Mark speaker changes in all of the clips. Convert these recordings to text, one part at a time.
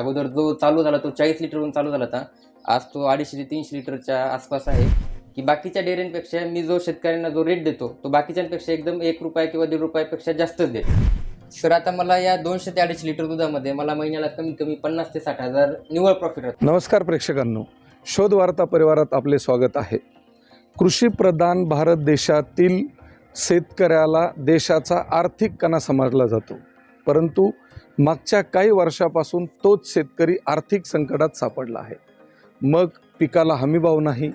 Speaker 1: अगोदर जो चालू झाला तो चाळीस लिटरवरून चालू झाला होता. आज तो अडीचशे ते तीनशे लिटरच्या आसपास आहे. की बाकीच्या डेअरींपेक्षा मी जो शेतकऱ्यांना जो रेट देतो तो बाकीच्यांपेक्षा एकदम एक रुपये किंवा दीड रुपयापेक्षा जास्तच देतो सर आता मला या दोनशे ते अडीचशे लिटर दुधामध्ये मला महिन्याला कमीत कमी पन्नास ते साठ हजार निव्वळ प्रॉफिट राहतो.
Speaker 2: नमस्कार प्रेक्षकांनो. शोध वार्ता परिवारात आपले स्वागत आहे. कृषीप्रधान भारत देशातील शेतकऱ्याला देशाचा आर्थिक कणा समजला जातो. परंतु मागच्या काही वर्षापासून तोच शेतकरी आर्थिक संकटात सापडला आहे. मग पिकाला हमीभाव नाही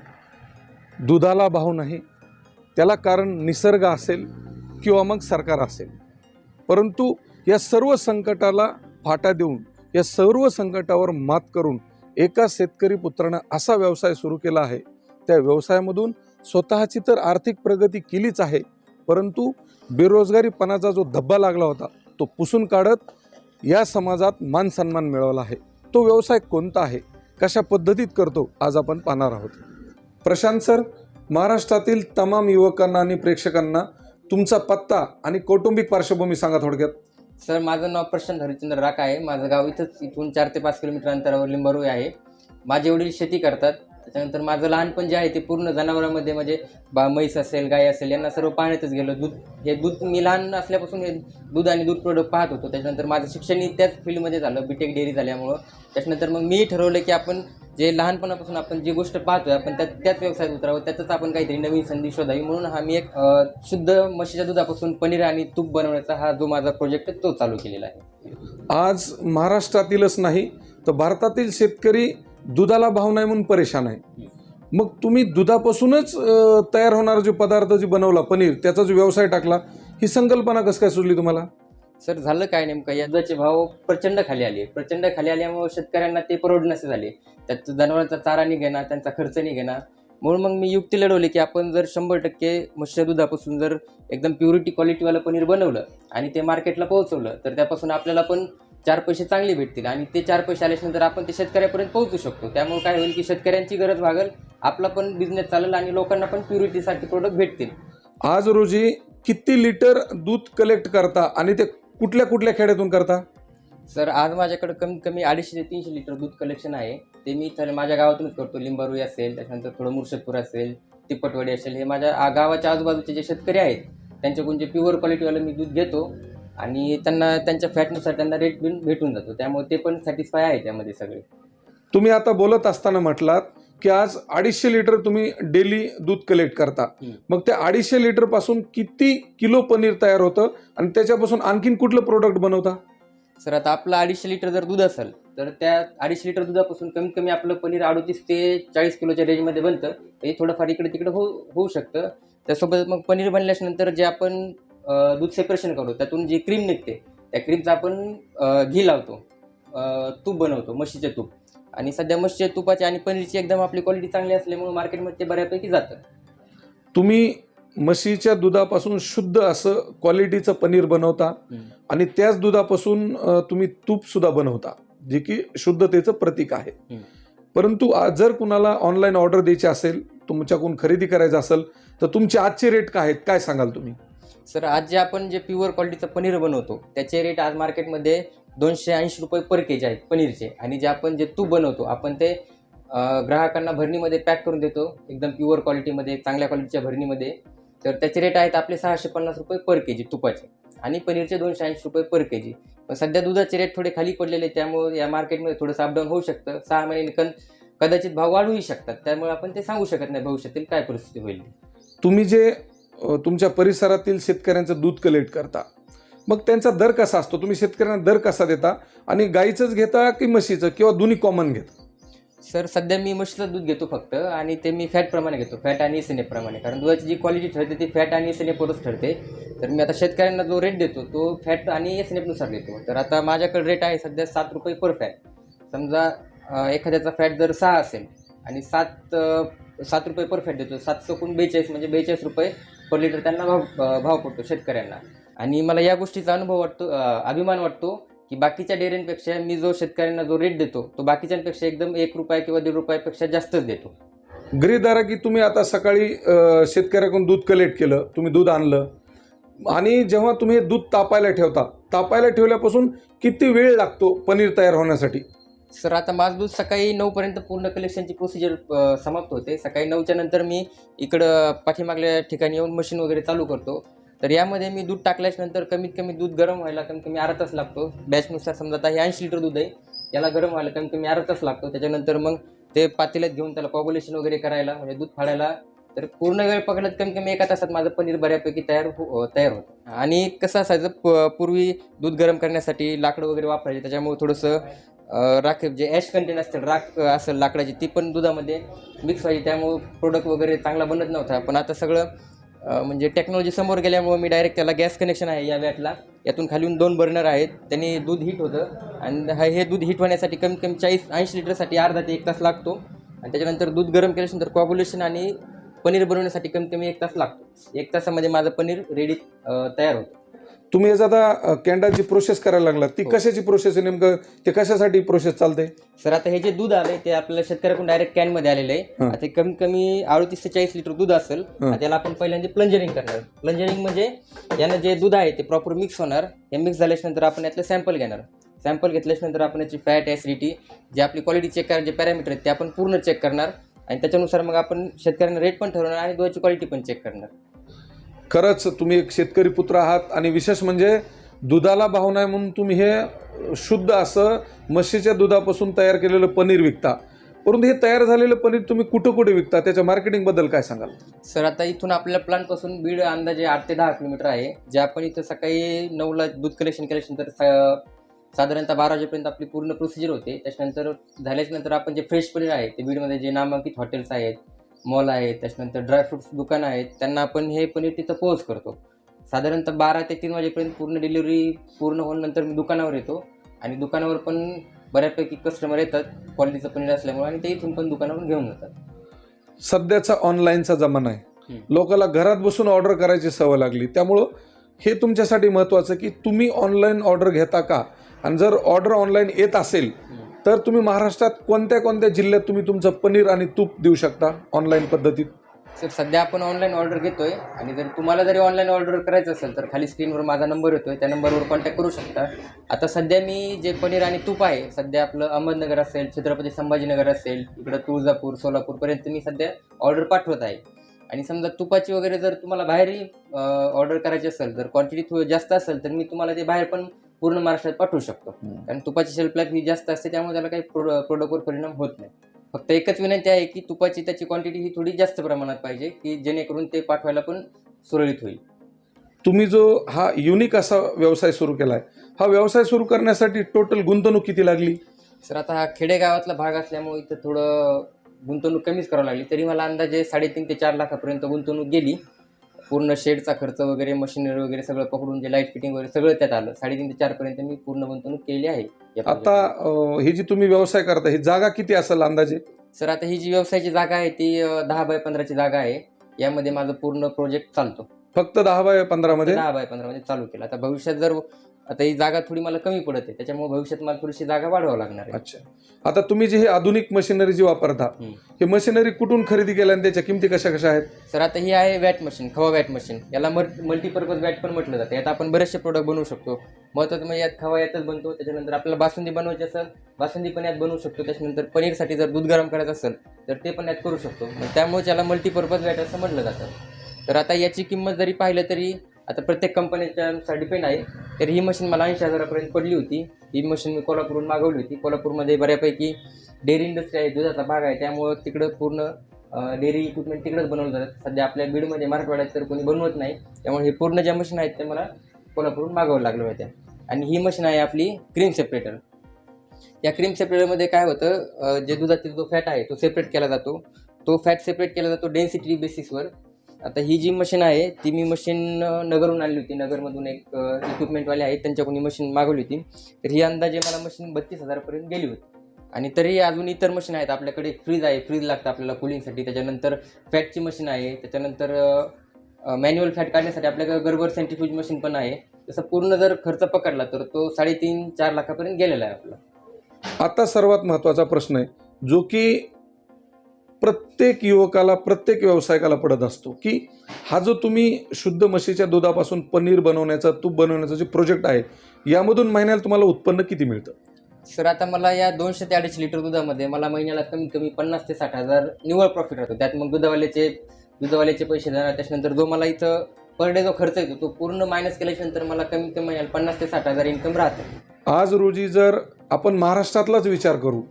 Speaker 2: दुधाला भाव नाही त्याला कारण निसर्ग असेल किंवा मग सरकार असेल. परंतु या सर्व संकटाला फाटा देऊन या सर्व संकटावर मात करून एका शेतकरी पुत्रानं असा व्यवसाय सुरू केला आहे. त्या व्यवसायामधून स्वतःची तर आर्थिक प्रगती केलीच आहे परंतु बेरोजगारीपणाचा जो धब्बा लागला होता तो पुसून काढत या समाजात मान सन्मान मिळवला आहे. तो व्यवसाय कोणता आहे? कशा पद्धतीत करतो? आज आपण पाहणार आहोत. प्रशांत सर महाराष्ट्रातील तमाम युवकांना आणि प्रेक्षकांना तुमचा पत्ता आणि कौटुंबिक पार्श्वभूमी सांगा थोडक्यात.
Speaker 1: सर माझं नाव प्रशांत हरिश्चंद्र राका आहे. माझं गाव इथंच इथून चार ते पाच किलोमीटर अंतरावर लिंबारुई आहे. माझे वडील शेती करतात. त्याच्यानंतर माझं लहानपण जे आहे ते पूर्ण जनावरांमध्ये म्हणजे बा म्हैस असेल गाय असेल यांना सर्व पाहण्यातच गेलं. दूध हे दूध मी लहान असल्यापासून हे दूध आणि दूध प्रोडक्ट पाहत होतो. त्याच्यानंतर माझं शिक्षणही त्याच फील्डमध्ये झालं बीटेक डेअरी झाल्यामुळं. त्याच्यानंतर मग मी ठरवलं की आपण जे लहानपणापासून आपण जी गोष्ट पाहतोय आपण त्यात त्याच व्यवसायात उतरावं त्यातच आपण काहीतरी नवीन संधी शोधावी. म्हणून हा मी एक शुद्ध म्हशीच्या दुधापासून पनीर आणि तूप बनवण्याचा हा जो माझा प्रोजेक्ट आहे तो चालू केलेला आहे.
Speaker 2: आज महाराष्ट्रातीलच नाही तर भारतातील शेतकरी दुधाला भाव नाही म्हणून परेशान आहे. मग तुम्ही दुधापासूनच तयार होणारा जो पदार्थ जे बनवला पनीर त्याचा जो व्यवसाय टाकला ही संकल्पना कसं काय सुचली तुम्हाला?
Speaker 1: सर झालं काय नेमकं? या दुधाचे भाव प्रचंड खाली आले. प्रचंड खाली आल्यामुळे शेतकऱ्यांना ते परवडण्याचे झाले. त्यात जनावरांचा चारा निघेना त्यांचा खर्च निघेना म्हणून मग मी युक्ती लढवली की आपण जर शंभर टक्के म्हशीच्या दुधापासून जर एकदम प्युरिटी क्वालिटीवालं पनीर बनवलं आणि ते मार्केटला पोहोचवलं तर त्यापासून आपल्याला पण चार पैसे चांगले भेटतील आणि ते चार पैसे आल्याच्यानंतर आपण ते शेतकऱ्यापर्यंत पोहोचू शकतो. त्यामुळे काय होईल की शेतकऱ्यांची गरज भागल आपला पण बिझनेस चालेल आणि लोकांना पण प्युरिटीसारखे प्रोडक्ट भेटतील.
Speaker 2: आज रोजी किती लिटर दूध कलेक्ट करता आणि ते कुठल्या कुठल्या खेड्यातून करता?
Speaker 1: सर आज माझ्याकडे कमीत कमी अडीचशे ते तीनशे लिटर दूध कलेक्शन आहे. ते मी तर माझ्या गावातूनच करतो. लिंबारुई असेल त्याच्यानंतर थोडं मुर्शदपूर असेल तिप्पटवाडी असेल हे माझ्या गावाच्या आजूबाजूचे जे शेतकरी आहेत त्यांच्याकडून जे प्युअर क्वालिटीवालं मी दूध घेतो. आणि त्यांना त्यांच्या फॅटनुसार त्यांना रेट बिन भेटून जातो. त्यामुळे ते पण सॅटिस्फाय आहे त्यामध्ये सगळे.
Speaker 2: तुम्ही आता बोलत असताना म्हटलात की आज अडीचशे लिटर तुम्ही डेली दूध कलेक्ट करता. मग त्या अडीचशे लिटरपासून किती किलो पनीर तयार होतं? आणि त्याच्यापासून आणखीन कुठलं प्रोडक्ट बनवता?
Speaker 1: सर आता आपलं अडीचशे लिटर जर दूध असेल तर त्या अडीचशे लिटर दुधापासून कमीत कमी आपलं पनीर अडोतीस ते चाळीस किलोच्या रेंजमध्ये बनतं. हे थोडंफार इकडे तिकडे होऊ होऊ शकतं. त्यासोबत मग पनीर बनल्याच्या नंतर जे आपण दूध सेपरेशन करू त्यातून जी क्रीम निघते त्या क्रीमचं आपण घी लावतो. तूप बनवतो म्हशीचे तूप. आणि सध्या म्हशीच्या तुपाची आणि पनीरची एकदम आपली क्वालिटी चांगली असल्यामुळे मार्केटमध्ये ते बऱ्यापैकी जातं.
Speaker 2: तुम्ही म्हशीच्या दुधापासून शुद्ध असं क्वालिटीचं पनीर बनवता आणि त्याच दुधापासून तुम्ही तूप सुद्धा बनवता जे की शुद्धतेचं प्रतीक आहे. परंतु जर कुणाला ऑनलाईन ऑर्डर द्यायची असेल तुमच्याकडून खरेदी करायचं असेल तर तुमचे आजचे रेट काय आहेत? काय सांगाल तुम्ही?
Speaker 1: सर आज जे आपण जे प्युअर क्वालिटीचं पनीर बनवतो त्याचे रेट आज मार्केटमध्ये दोनशे ऐंशी रुपये पर के जी आहेत पनीरचे. आणि जे आपण जे तूप बनवतो आपण ते ग्राहकांना भरणीमध्ये पॅक करून देतो एकदम प्युअर क्वालिटीमध्ये चांगल्या क्वालिटीच्या भरणीमध्ये. तर त्याचे रेट आहेत आपले सहाशे पन्नास रुपये पर के जी तुपाचे. आणि पनीरचे दोनशे ऐंशी रुपये पर के जी पण सध्या दुधाचे रेट थोडे खाली पडलेले त्यामुळे या मार्केटमध्ये थोडंसं अपडाऊन होऊ शकतं. सहा महिने कन कदाचित भाव वाढूही शकतात. त्यामुळे आपण ते सांगू शकत नाही भविष्यातील काय परिस्थिती होईल
Speaker 2: तुम्ही जे तुमच्या परिसरातील शेतकऱ्यांचं दूध कलेक्ट करता. मग त्यांचा दर कसा असतो? तुम्ही शेतकऱ्यांना दर कसा देता? आणि गाईचंच घेता की म्हशीचं किंवा दोन्ही कॉमन घेता?
Speaker 1: सर सध्या मी म्हशीचं दूध घेतो फक्त आणि ते मी फॅट प्रमाणे घेतो. फॅट आणि प्रमाणे. कारण दुधाची जी क्वालिटी ठरते ती फॅट आणि एस ठरते. तर मी आता शेतकऱ्यांना जो रेट देतो तो फॅट आणि एसनेपनुसार देतो. तर आता माझ्याकडे रेट आहे सध्या सात रुपये पर फॅट समजा एखाद्याचा फॅट जर सहा असेल आणि सात सात रुपये पर फॅट देतो. सात चौकून बेचाळीस म्हणजे बेचाळीस रुपये पर लिटर त्यांना भाव भाव पडतो शेतकऱ्यांना. आणि मला या गोष्टीचा अनुभव वाटतो अभिमान वाटतो की बाकीच्या डेअरींपेक्षा मी जो शेतकऱ्यांना जो रेट देतो तो बाकीच्यांपेक्षा एकदम एक रुपया किंवा दीड रुपयापेक्षा जास्तच देतो.
Speaker 2: गृहधारा की तुम्ही आता सकाळी शेतकऱ्याकडून दूध कलेक्ट केलं तुम्ही दूध आणलं आणि जेव्हा तुम्ही दूध तापायला ठेवता तापायला ठेवल्यापासून किती वेळ लागतो पनीर तयार होण्यासाठी?
Speaker 1: सर आता माझं दूध सकाळी नऊपर्यंत पूर्ण कलेक्शनची प्रोसिजर समाप्त होते. सकाळी नऊच्या नंतर मी इकडं पाठीमागल्या ठिकाणी येऊन मशीन वगैरे चालू करतो. तर यामध्ये मी दूध टाकल्याच्यानंतर कमीत कमी दूध गरम व्हायला कमीत कमी अर्धा तास लागतो. बॅचनुसार समजा आता हे ऐंशी लिटर दूध आहे याला गरम व्हायला कमीत कमी अर्धा तास लागतो. त्याच्यानंतर मग ते पातेल्यात घेऊन त्याला कॉग्युलेशन वगैरे करायला म्हणजे दूध फाडायला तर पूर्ण वेळ पकडत कमीत कमी एका तासात माझं पनीर बऱ्यापैकी तयार हो तयार होतं. आणि कसं असायचं प पूर्वी दूध गरम करण्यासाठी लाकडं वगैरे वापरायचे त्याच्यामुळे थोडंसं राख जे ॲश कंटेन असतील राख असेल लाकडाची ती पण दुधामध्ये मिक्स व्हायची. त्यामुळं प्रोडक्ट वगैरे चांगला बनत नव्हता. पण आता सगळं म्हणजे टेक्नॉलॉजी समोर गेल्यामुळं मी डायरेक्ट त्याला गॅस कनेक्शन आहे या वॅटला यातून खालीहून दोन बर्नर आहेत. त्यांनी दूध हीट होतं. आणि हा हे दूध हीट होण्यासाठी कमीत कमी चाळीस ऐंशी लिटरसाठी अर्धा ते एक तास लागतो. आणि त्याच्यानंतर दूध गरम केल्यानंतर कॉग्युलेशन आणि पनीर बनवण्यासाठी कमीत कमी एक तास लागतो. एक तासामध्ये माझं पनीर रेडी तयार होतं.
Speaker 2: तुम्ही याचा आता कॅन्डाची प्रोसेस करायला लागला ती
Speaker 1: हो.
Speaker 2: कशाची प्रोसेस आहे नेमकं? ते कशासाठी प्रोसेस चालते
Speaker 1: सर आता हे जे दूध आलंय ते आपल्याला शेतकऱ्याकडून डायरेक्ट कॅनमध्ये आलेलं आहे. आता कमीत कमी अडतीस ते चाळीस लिटर दूध असेल त्याला आपण पहिल्यांदा प्लंजरिंग करणार. प्लंजरिंग म्हणजे यानं जे दूध आहे ते प्रॉपर मिक्स होणार. हे मिक्स झाल्याच्यानंतर आपण यातलं सॅम्पल घेणार. सॅम्पल घेतल्याच्यानंतर आपण याची फॅट ॲसिडिटी जे आपली क्वालिटी चेक करायचे जे पॅरामीटर आहेत ते आपण पूर्ण चेक करणार. आणि त्याच्यानुसार मग आपण शेतकऱ्यांना रेट पण ठरवणार आणि दुधाची क्वालिटी पण चेक करणार.
Speaker 2: खरंच तुम्ही एक शेतकरी पुत्र आहात आणि विशेष म्हणजे दुधाला भाव नाही म्हणून तुम्ही हे शुद्ध असं म्हशीच्या दुधापासून तयार केलेलं पनीर विकता. परंतु हे तयार झालेलं पनीर तुम्ही कुठं कुठे विकता? त्याच्या मार्केटिंगबद्दल काय सांगाल?
Speaker 1: सर आता इथून आपल्या प्लांटपासून बीड अंदाजे आठ ते दहा किलोमीटर आहे जे आपण इथं सकाळी नऊला दूध कलेक्शन केल्याच्यानंतर सा- साधारणतः बारा वाजेपर्यंत आपली पूर्ण प्रोसिजर होते. त्याच्यानंतर झाल्याच्यानंतर आपण जे फ्रेश पनीर आहे ते बीडमध्ये जे नामांकित हॉटेल्स आहेत मॉल आहेत त्याच्यानंतर ड्रायफ्रुट्स दुकानं आहेत त्यांना आपण हे पनीर तिथं पोहोच करतो. साधारणतः बारा ते तीन वाजेपर्यंत पूर्ण डिलिव्हरी पूर्ण होऊनंतर मी दुकानावर येतो. आणि दुकानावर पण बऱ्यापैकी कस्टमर येतात क्वालिटीचं पनीर असल्यामुळे आणि ते इथून पण दुकानावरून घेऊन जातात.
Speaker 2: सध्याचा ऑनलाईनचा जमाना आहे. लोकांना घरात बसून ऑर्डर करायची सवय लागली. त्यामुळं हे तुमच्यासाठी महत्त्वाचं की तुम्ही ऑनलाईन ऑर्डर घेता का? आणि जर ऑर्डर ऑनलाईन येत असेल तर तुम्ही महाराष्ट्रात कोणत्या कोणत्या जिल्ह्यात तुम्ही तुमचं पनीर आणि तूप देऊ शकता ऑनलाईन पद्धतीत?
Speaker 1: सर सध्या आपण ऑनलाईन ऑर्डर घेतोय. आणि जर तुम्हाला जरी ऑनलाईन ऑर्डर करायचं असेल तर खाली स्क्रीनवर माझा नंबर येतोय. त्या नंबरवर कॉन्टॅक्ट करू शकता. आता सध्या मी जे पनीर आणि तूप आहे सध्या आपलं अहमदनगर असेल छत्रपती संभाजीनगर असेल इकडं तुळजापूर सोलापूरपर्यंत मी सध्या ऑर्डर पाठवत आहे. आणि समजा तुपाची वगैरे जर तुम्हाला बाहेरही ऑर्डर करायची असेल तर क्वांटिटी थोडी जास्त असेल तर मी तुम्हाला ते बाहेर पण पूर्ण महाराष्ट्रात पाठवू शकतो. कारण तुपाची शेल्फ लाईफ ही जास्त असते त्यामुळे त्याला काही प्रो प्रोडक्टवर परिणाम होत नाही. फक्त एकच विनंती आहे की तुपाची त्याची क्वांटिटी ही थोडी जास्त प्रमाणात पाहिजे की जेणेकरून ते पाठवायला पण सुरळीत होईल.
Speaker 2: तुम्ही जो हा युनिक असा व्यवसाय सुरू केला आहे हा व्यवसाय सुरू करण्यासाठी टोटल गुंतवणूक किती लागली?
Speaker 1: सर आता हा खेडेगावातला भाग असल्यामुळे इथं थोडं गुंतवणूक कमीच करावं लागली. तरी मला अंदाजे साडेतीन ते चार लाखापर्यंत गुंतवणूक गेली. पूर्ण शेडचा खर्च वगैरे मशिनरी वगैरे सगळं पकडून जे लाइट फिटिंग वगैरे सगळं त्यात आलं. साडेतीन ते चारपर्यंत मी पूर्ण गुंतवणूक केली आहे. या
Speaker 2: आता अं, ही जी तुम्ही व्यवसाय करता ही जागा किती असेल अंदाजे?
Speaker 1: सर आता ही जी व्यवसायाची जागा आहे ती अं, दहा बाय पंधराची जागा आहे. यामध्ये माझं पूर्ण प्रोजेक्ट चालतो.
Speaker 2: फक्त दहा बाय पंधरामध्ये?
Speaker 1: दहा बाय पंधरा मध्ये चालू केलं. आता भविष्यात जर आता ही जागा थोडी मला कमी पडत आहे त्याच्यामुळे भविष्यात मला थोडीशी जागा वाढवावं लागणार आहे.
Speaker 2: अच्छा. आता तुम्ही जी हे आधुनिक मशिनरी जी वापरता
Speaker 1: हम्म.
Speaker 2: हे मशिनरी कुठून खरेदी केल्या आणि त्याच्या किमती कशा कशा आहेत?
Speaker 1: सर आता ही आहे वॅट मशीन खवा वॅट मशीन. याला मल्टीपर्पज वॅट पण म्हटलं जातं. यात आपण बरेचसे प्रोडक्ट बनवू शकतो. महत्त्वाचं म्हणजे यात खवा यातच बनतो त्याच्यानंतर आपल्याला बासुंदी बनवायची असेल बासुंदी पण यात बनवू शकतो. त्याच्यानंतर पनीरसाठी जर दूध गरम करायचं असेल तर ते पण यात करू शकतो. मग त्यामुळे याला मल्टीपर्पज वॅट असं म्हटलं जातं. तर आता याची किंमत जरी पाहिलं तरी आता प्रत्येक कंपनीच्यानुसार डिपेंड आहे. तर ही मशीन मला ऐंशी हजारापर्यंत पडली होती. ही मशीन मी कोल्हापूरहून मागवली होती. कोल्हापूरमध्ये बऱ्यापैकी डेअरी इंडस्ट्री आहे दुधाचा भाग आहे. त्यामुळं तिकडं पूर्ण डेअरी इक्विपमेंट तिकडंच बनवलं जातात सध्या आपल्या बीडमध्ये मराठवाड्यात तर कोणी बनवत नाही. त्यामुळे हे पूर्ण ज्या मशीन आहेत ते मला कोल्हापूरहून मागवावं लागलं होत्या. आणि ही मशीन आहे आपली क्रीम सेपरेटर या क्रीम सेपरेटरमध्ये काय होतं जे दुधातील जो फॅट आहे तो सेपरेट केला जातो. तो फॅट सेपरेट केला जातो डेन्सिटी बेसिसवर आता ही जी मशीन आहे ती मी मशीन नगरहून आणली होती. नगरमधून एक इक्विपमेंटवाले आहेत त्यांच्याकडून ही मशीन मागवली होती. तर ही अंदाजे मला मशीन बत्तीस हजारापर्यंत गेली होती. आणि तरी अजून इतर मशीन आहेत. आपल्याकडे फ्रीज आहे. फ्रीज लागतं आपल्याला कुलिंगसाठी त्याच्यानंतर फॅटची मशीन आहे. त्याच्यानंतर मॅन्युअल फॅट काढण्यासाठी आपल्याकडे गरबर सेंटिफ्यूज मशीन पण आहे. तसं पूर्ण जर खर्च पकडला तर तो साडेतीन चार लाखापर्यंत गेलेला आहे आपला.
Speaker 2: आता सर्वात महत्त्वाचा प्रश्न आहे जो की प्रत्येक युवकाला प्रत्येक व्यावसायिकाला पडत असतो की हा जो तुम्ही शुद्ध म्हशीच्या दुधापासून पनीर बनवण्याचा तूप बनवण्याचा जे प्रोजेक्ट आहे यामधून महिन्याला तुम्हाला उत्पन्न किती मिळतं?
Speaker 1: सर आता मला या दोनशे ते अडीचशे लिटर दुधामध्ये मला महिन्याला कमीत कमी पन्नास ते साठ हजार निव्वळ प्रॉफिट राहतो. त्यात मग दुधावाल्याचे दुधावाल्याचे पैसे जाणार त्याच्यानंतर जो मला इथं पर डे जो खर्च येतो तो पूर्ण मायनस केल्याच्यानंतर मला कमीत कमी महिन्याला पन्नास ते साठ हजार इन्कम राहतं.
Speaker 2: आज रोजी जर आपण महाराष्ट्रातलाच विचार करू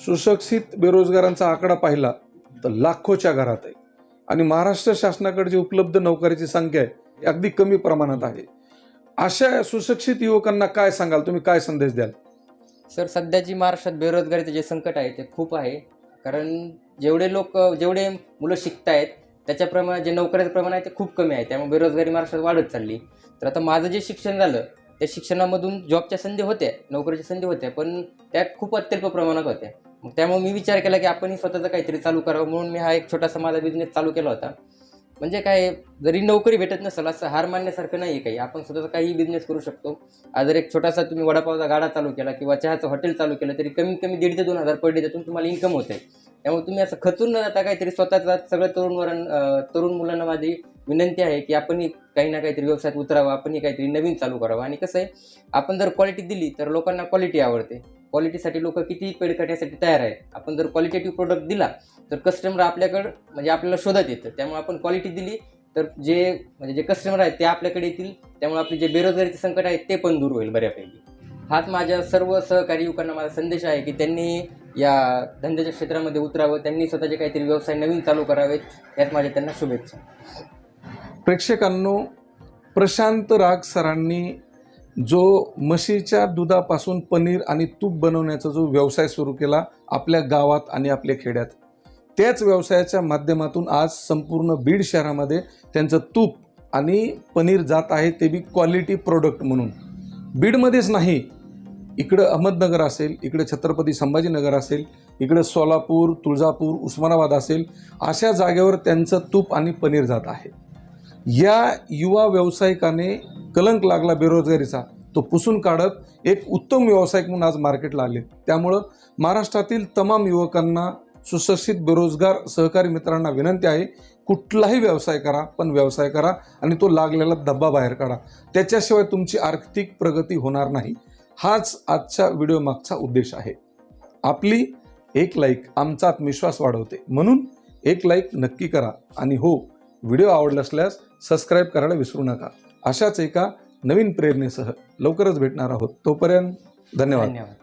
Speaker 2: सुशिक्षित बेरोजगारांचा आकडा पाहिला तर लाखोच्या घरात आहे. आणि महाराष्ट्र शासनाकडे जी उपलब्ध नोकरीची संख्या आहे ती अगदी कमी प्रमाणात आहे. अशा सुशिक्षित युवकांना काय सांगाल? तुम्ही काय संदेश द्याल?
Speaker 1: सर सध्याची महाराष्ट्रात बेरोजगारीचे जे संकट आहे ते खूप आहे. कारण जेवढे लोक जेवढे मुलं शिकत आहेत त्याच्याप्रमाणे जे नोकऱ्याचं प्रमाण आहे ते खूप कमी आहे. त्यामुळे बेरोजगारी महाराष्ट्रात वाढत चालली. तर आता माझं जे शिक्षण झालं त्या शिक्षणामधून जॉबच्या संधी होत्या नोकरीच्या संधी होत्या पण त्यात खूप अत्यल्प प्रमाणात होत्या. मग त्यामुळे मी विचार केला की आपणही स्वतःचं काहीतरी चालू करावं. म्हणून मी हा एक छोटासा माझा बिझनेस चालू केला होता. म्हणजे काय जरी नोकरी भेटत नसेल असं हार मानण्यासारखं नाही आहे काही. आपण स्वतःचा काही बिझनेस करू शकतो. आज जर एक छोटासा तुम्ही वडापावचा गाडा चालू केला किंवा चहाचं हॉटेल चालू केलं तरी कमीत कमी दीड ते दोन हजार पर डे त्यातून तुम्हाला इन्कम होते. त्यामुळे तुम्ही असं खचून न जाता काहीतरी स्वतःचा सगळं तरुण वरण तरुण मुलांना माझी विनंती आहे की आपणही काही ना काहीतरी व्यवसायात उतरावं आपणही काहीतरी नवीन चालू करावं. आणि कसं आहे आपण जर क्वालिटी दिली तर लोकांना क्वालिटी आवडते. क्वालिटीसाठी लोक किती पेड करण्यासाठी तयार आहेत. आपण जर क्वालिटेटिव्ह प्रोडक्ट दिला तर कस्टमर आपल्याकडं म्हणजे आपल्याला शोधत येतं. त्यामुळे आपण क्वालिटी दिली तर जे म्हणजे जे कस्टमर आहेत ते आपल्याकडे येतील. त्यामुळे आपले जे बेरोजगारीचे संकट आहे ते पण दूर होईल बऱ्यापैकी. हाच माझ्या सर्व सहकारी युवकांना माझा संदेश आहे की त्यांनी या धंद्याच्या क्षेत्रामध्ये उतरावं. त्यांनी स्वतःचे काहीतरी व्यवसाय नवीन चालू करावेत. यात माझ्या त्यांना शुभेच्छा.
Speaker 2: प्रेक्षकांनो प्रशांत राग सरांनी जो म्हशीच्या दुधापासून पनीर आणि तूप बनवण्याचा जो व्यवसाय सुरू केला आपल्या गावात आणि आपल्या खेड्यात त्याच व्यवसायाच्या माध्यमातून आज संपूर्ण बीड शहरामध्ये त्यांचं तूप आणि पनीर जात आहे ते बी क्वालिटी प्रोडक्ट म्हणून. बीडमध्येच नाही इकडं अहमदनगर असेल इकडे छत्रपती संभाजीनगर असेल इकडे सोलापूर तुळजापूर उस्मानाबाद असेल अशा जागेवर त्यांचं तूप आणि पनीर जात आहे. या युवा व्यावसायिकाने कलंक लागला बेरोजगारीचा. तो पुसून काढत एक उत्तम व्यावसायिक म्हणून आज मार्केटला आले. त्यामुळं महाराष्ट्रातील तमाम युवकांना सुशिक्षित बेरोजगार सहकारी मित्रांना विनंती आहे कुठलाही व्यवसाय करा पण व्यवसाय करा आणि तो लागलेला धब्बा बाहेर काढा. त्याच्याशिवाय तुमची आर्थिक प्रगती होणार नाही. हाच आजच्या व्हिडिओ मागचा उद्देश आहे. आपली एक लाईक आमचा आत्मविश्वास वाढवते. म्हणून एक लाईक नक्की करा. आणि हो व्हिडिओ आवडला असल्यास सबस्क्राईब करायला विसरू नका. अशाच एका नवीन प्रेरणेसह लवकरच भेटणार आहोत. तोपर्यंत धन्यवाद.
Speaker 1: धन्यवाद.